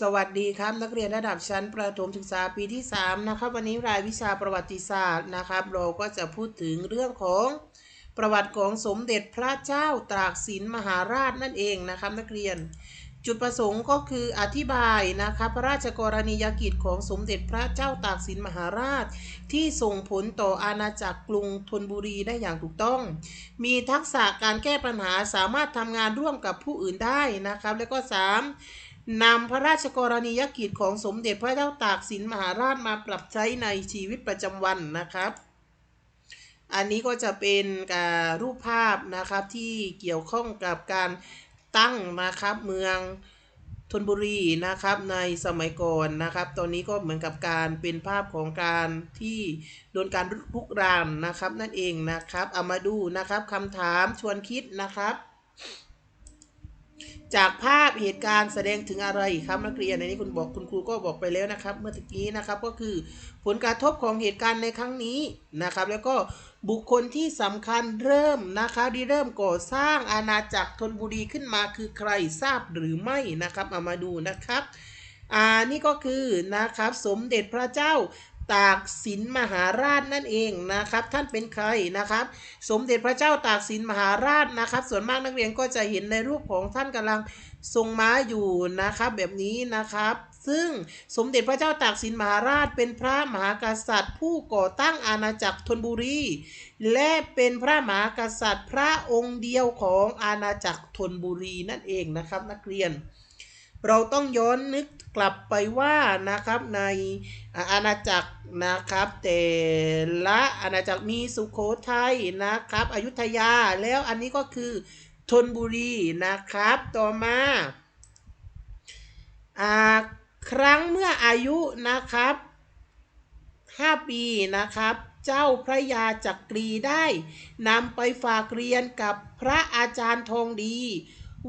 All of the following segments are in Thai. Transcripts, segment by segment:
สวัสดีครับนักเรียนระดับชั้นประถมศึกษาปีที่ 3 นะครับวันนี้รายวิชาประวัติศาสตร์นะครับ เราก็จะพูดถึงเรื่องของประวัติของสมเด็จพระเจ้าตากสินมหาราชนั่นเองนะครับนักเรียน จุดประสงค์ก็คืออธิบายนะครับพระราชกรณียกิจของสมเด็จพระเจ้าตากสินมหาราช ที่ส่งผลต่ออาณาจักรกรุงธนบุรีได้อย่างถูกต้อง มีทักษะการแก้ปัญหาสามารถทำงานร่วมกับผู้อื่นได้นะครับ แล้วก็ 3. นำพระราชกรณียกิจของสมเด็จพระเจ้าตากสินมหาราชมาปรับใช้ในชีวิตประจำวันนะครับ อันนี้ก็จะเป็นการรูปภาพนะครับที่เกี่ยวข้องกับการตั้งนะครับเมืองธนบุรีนะครับในสมัยก่อนนะครับ ตอนนี้ก็เหมือนกับการเป็นภาพของการที่โดนการลุกรานนะครับนั่นเองนะครับเอามาดูนะครับคำถามชวนคิดนะครับ จากภาพเหตุการณ์แสดงถึงอะไรครับนักเรียนในนี้คุณบอกคุณครูก็บอกไปแล้วนะครับ เมื่อตะกี้นะครับก็คือผลกระทบของเหตุการณ์ในครั้งนี้นะครับ แล้วก็บุคคลที่สำคัญเริ่มนะครับที่เริ่มก่อสร้างอาณาจักรธนบุรีขึ้นมาคือใครทราบหรือไม่นะครับเอามาดูนะครับอ่านี่ก็คือนะครับสมเด็จพระเจ้า ตากสินมหาราชนั่นเองนะครับ ท่านเป็นใครนะครับ สมเด็จพระเจ้าตากสินมหาราชนะครับ ส่วนมากนักเรียนก็จะเห็นในรูปของท่านกำลังทรงม้าอยู่นะครับแบบนี้นะครับ ซึ่งสมเด็จพระเจ้าตากสินมหาราชเป็นพระมหากษัตริย์ ผู้ก่อตั้งอาณาจักรธนบุรี และเป็นพระมหากษัตริย์ พระองค์เดียวของอาณาจักรธนบุรีนั่นเองนะครับนักเรียน เราต้องย้อนนึกกลับไปว่านะครับในอาณาจักรนะครับ แต่ละอาณาจักรมีสุขโขทัยนะครับ อยุธยาแล้วอันนี้ก็คือธนบุรีนะครับต่อมาอ่าครั้งเมื่ออายุนะครับ 5 ปีนะครับ เจ้าพระยาจักรีได้นำไปฝากเรียนกับพระอาจารย์ทองดี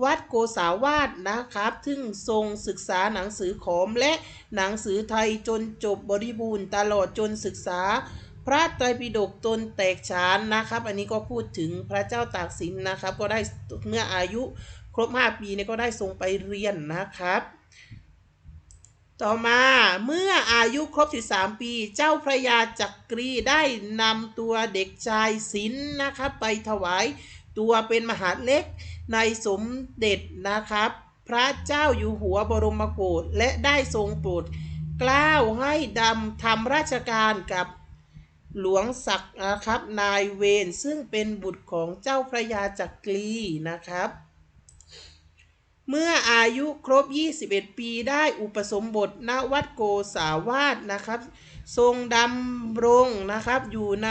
วัดโกษาวาสนะครับ ซึ่งทรงศึกษาหนังสือขอมและหนังสือไทยจนจบบริบูรณ์ตลอดจนศึกษา พระไตรปิฎกจนแตกฉานนะครับ อันนี้ก็พูดถึงพระเจ้าตากสินนะครับ ก็ได้เมื่ออายุครบ 5 ปีเนี่ยก็ได้ทรงไปเรียนนะครับ ต่อมาเมื่ออายุครบ 13 ปี เจ้าพระยาจักรีได้นำตัวเด็กชายศิลนะครับไปถวาย ตัวเป็นมหาดเล็กในสมเด็จนะครับ พระเจ้าอยู่หัวบรมโกศและได้ทรงโปรดกล้าวให้ดำทำราชการกับหลวงศักดิ์นะครับนายเวนซึ่งเป็นบุตรของเจ้าพระยาจักรีนะครับ เมื่ออายุครบ 21 ปีได้อุปสมบทณวัดโกษาวาสนะครับ ทรงดำรงนะครับ อยู่ใน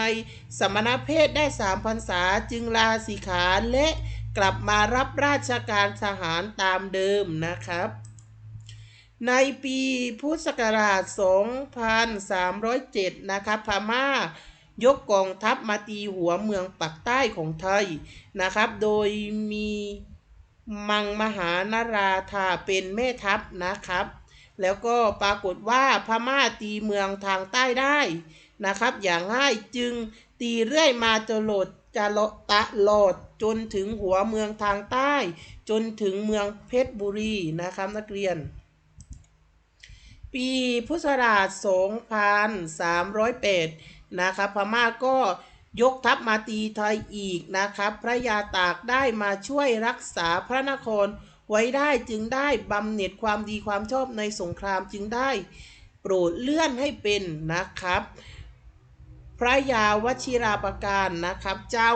สมณเพศได้สามพรรษาจึงลาสิขาและกลับมารับราชการทหารตามเดิมนะครับ ในปีพุทธศักราช 2307 นะครับพม่ายกกองทัพมาตีหัวเมืองปักใต้ของไทยนะครับ โดยมี มังมหานราธาเป็นแม่ทัพนะครับ แล้วก็ปรากฏว่าพม่าตีเมืองทางใต้ได้นะครับ อย่างง่ายจึงตีเรื่อยมาจนโหลดจะตะลอดจนถึงหัวเมืองทางใต้ จนถึงเมืองเพชรบุรีนะครับนักเรียน ปีพุทธศักราช 2308 นะครับพม่าก็ ยกทัพมาตีไทยอีกนะครับ พระยาตากได้มาช่วยรักษาพระนครไว้ได้จึงได้บำเหน็จความดีความชอบในสงครามจึงได้โปรดเลื่อนให้เป็นนะครับ พระยาวชิราประการนะครับ เจ้า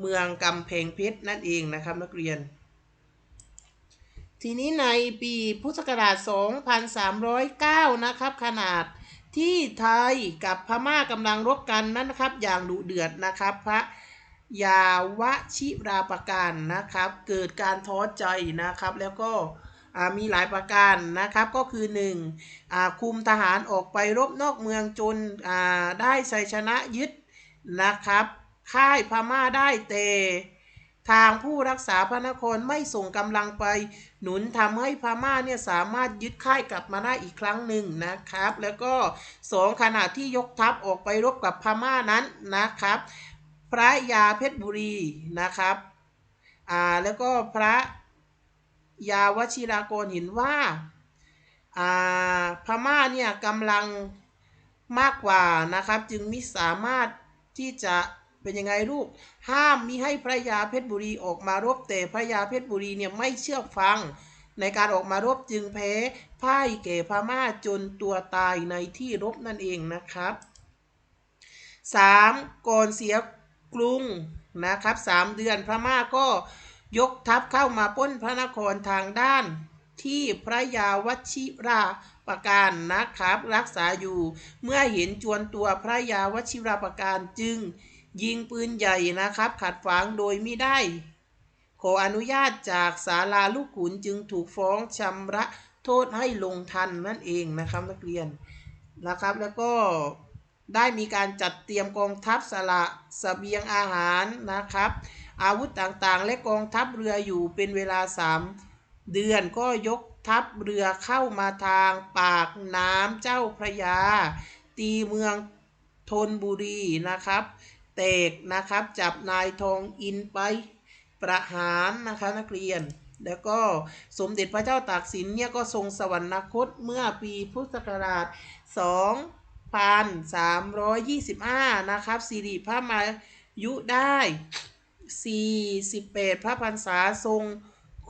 เมืองกำแพงเพชรนั่นเองนะครับนักเรียน ทีนี้ในปีพุทธศักราช 2309 นะครับ ขนาด ที่ไทยกับพม่ากำลังรบกันนั้นนะครับ อย่างดุเดือดนะครับพระยาวชิราประการนะครับ เกิดการท้อใจนะครับ แล้วก็มีหลายประการนะครับก็คือ1คุมทหารออกไปรบนอกเมืองจนได้ชัยชนะยึดนะครับ ค่ายพม่าได้แต่ ทางผู้รักษาพระนครไม่ส่งกำลังไป หนุนทำให้พม่าเนี่ยสามารถยึดค่ายกลับมาได้อีกครั้งหนึ่งนะครับ แล้วก็สองขณะที่ยกทัพออกไปรบกับพม่านั้นนะครับ พระยาเพชรบุรีนะครับอ่าแล้วก็พระยาวชิรากรเห็นว่าอ่าพม่าเนี่ยกำลังมากกว่านะครับ จึงมิสามารถที่จะ เป็นยังไงลูก ห้ามมิให้พระยาเพชรบุรีออกมารบแต่พระยาเพชรบุรีเนี่ยไม่เชื่อฟัง ในการออกมารบจึงแพ้พ่ายแก่พม่าจนตัวตายในที่รบนั่นเองนะครับ 3. ก่อนเสียกรุงนะครับ3เดือนพม่าก็ยกทัพเข้ามาป้นพระนครทางด้านที่พระยาวชิราประการนะครับ รักษาอยู่เมื่อเห็นจวนตัวพระยาวชิราประการจึง ยิงปืนใหญ่นะครับ ขัดขวางโดยไม่ได้ ขออนุญาตจากศาลาลูกขุนจึงถูกฟ้องชำระโทษให้ลงทันนั่นเองนะครับนักเรียนนะครับแล้วก็ได้มีการจัดเตรียมกองทัพสละสเสบียงอาหารนะครับ อาวุธต่างๆ และกองทัพเรืออยู่เป็นเวลา 3 เดือนก็ยกทัพเรือเข้ามาทางปากน้ำเจ้าพระยา ตีเมืองธนบุรีนะครับ เตกนะครับ จับนายทองอินไปประหารนะคะนักเรียน แล้วก็สมเด็จพระเจ้าตากสินเนี่ยก็ทรงสวรรคตเมื่อปีพุทธศักราช 2325 นะครับสิริพระมายุได้ 48 พระพรรษาทรง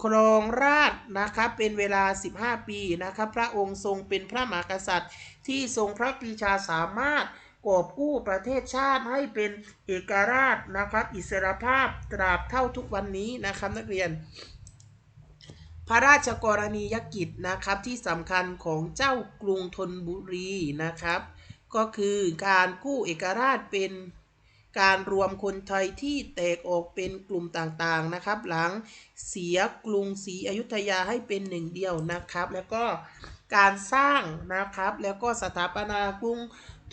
ครองราชนะครับเป็นเวลา 15 ปีนะครับพระองค์ทรงเป็นพระมหากษัตริย์ที่ทรงพระปรีชาสามารถ กอบกู้ประเทศชาติให้เป็นเอกราชนะครับ อิสรภาพตราบเท่าทุกวันนี้นะครับนักเรียน พระราชกรณียกิจนะครับที่สำคัญของเจ้ากรุงธนบุรีนะครับ ก็คือการกู้เอกราชเป็นการรวมคนไทยที่แตกออกเป็นกลุ่มต่างๆนะครับ หลังเสียกรุงศรีอยุธยาให้เป็นหนึ่งเดียวนะครับ แล้วก็การสร้างนะครับแล้วก็สถาปนากรุง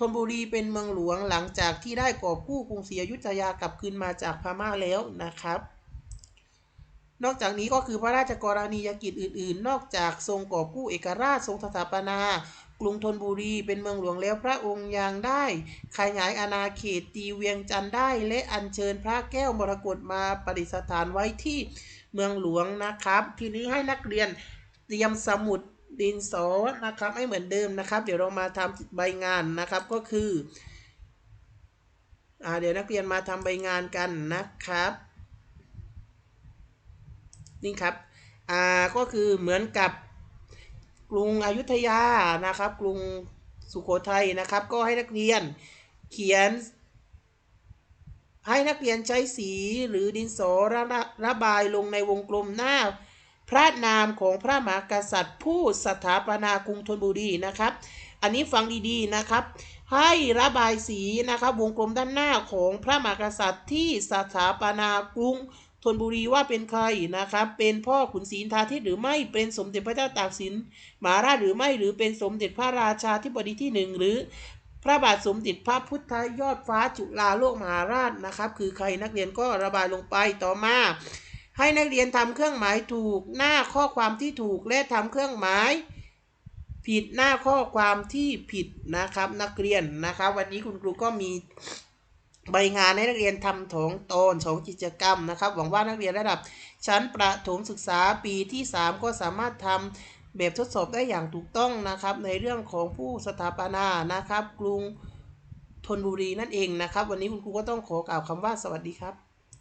ธนบุรีเป็นเมืองหลวงหลังจากที่ได้กอบกู้กรุงศรีอยุธยากลับคืนมาจากพม่าแล้วนะครับ นอกจากนี้ก็คือพระราชกรณียกิจอื่น ๆ นอกจากทรงกอบกู้เอกราชทรงสถาปนากรุงธนบุรีเป็นเมืองหลวงแล้วพระองค์ยังได้ ขยายอาณาเขตตีเวียงจันทร์ได้และอัญเชิญพระแก้วมรกตมาประดิษฐานไว้ที่เมืองหลวงนะครับ ทีนี้ให้นักเรียนเตรียมสมุด ดินสอนะครับให้เหมือนเดิมนะครับ เดี๋ยวเรามาทำใบงานนะครับก็คืออ่าเดี๋ยวนักเรียนมาทำใบงานกันนะครับนี่ครับอ่าก็คือเหมือนกับกรุงอยุธยานะครับ กรุงสุโขทัยนะครับ ก็ให้นักเรียนเขียน ให้นักเรียนใช้สีหรือดินสอระระบายลงในวงกลมหน้า พระนามของพระมหากษัตริย์ ผู้สถาปนากรุงธนบุรีนะครับ อันนี้ฟังดีๆนะครับ ให้ระบายสีนะครับวงกลมด้านหน้าของพระมหากษัตริย์ที่สถาปนากรุงธนบุรีว่าเป็นใครนะครับ เป็นพ่อขุนศรีทาทิตหรือไม่ เป็นสมเด็จพระเจ้าตากสินมหาราชหรือไม่ หรือเป็นสมเด็จพระราชาธิบดีที่หนึ่งหรือ พระบาทสมเด็จพระพุทธยอดฟ้าจุฬาโลกมหาราชนะครับ คือใครนักเรียนก็ระบายลงไปต่อมา ให้นักเรียนทำเครื่องหมายถูกหน้าข้อความที่ถูกและทำเครื่องหมายผิดหน้าข้อความที่ผิดนะครับนักเรียนนะครับ วันนี้คุณครูก็มีใบงานให้นักเรียนทำถงตอนสองกิจกรรมนะครับ หวังว่านักเรียนระดับชั้นประถมศึกษาปีที่ 3 ก็สามารถทำแบบทดสอบได้อย่างถูกต้องนะครับ ในเรื่องของผู้สถาปนานะครับ กรุงธนบุรีนั่นเองนะครับ วันนี้คุณครูก็ต้องขอกล่าวคำว่าสวัสดีครับ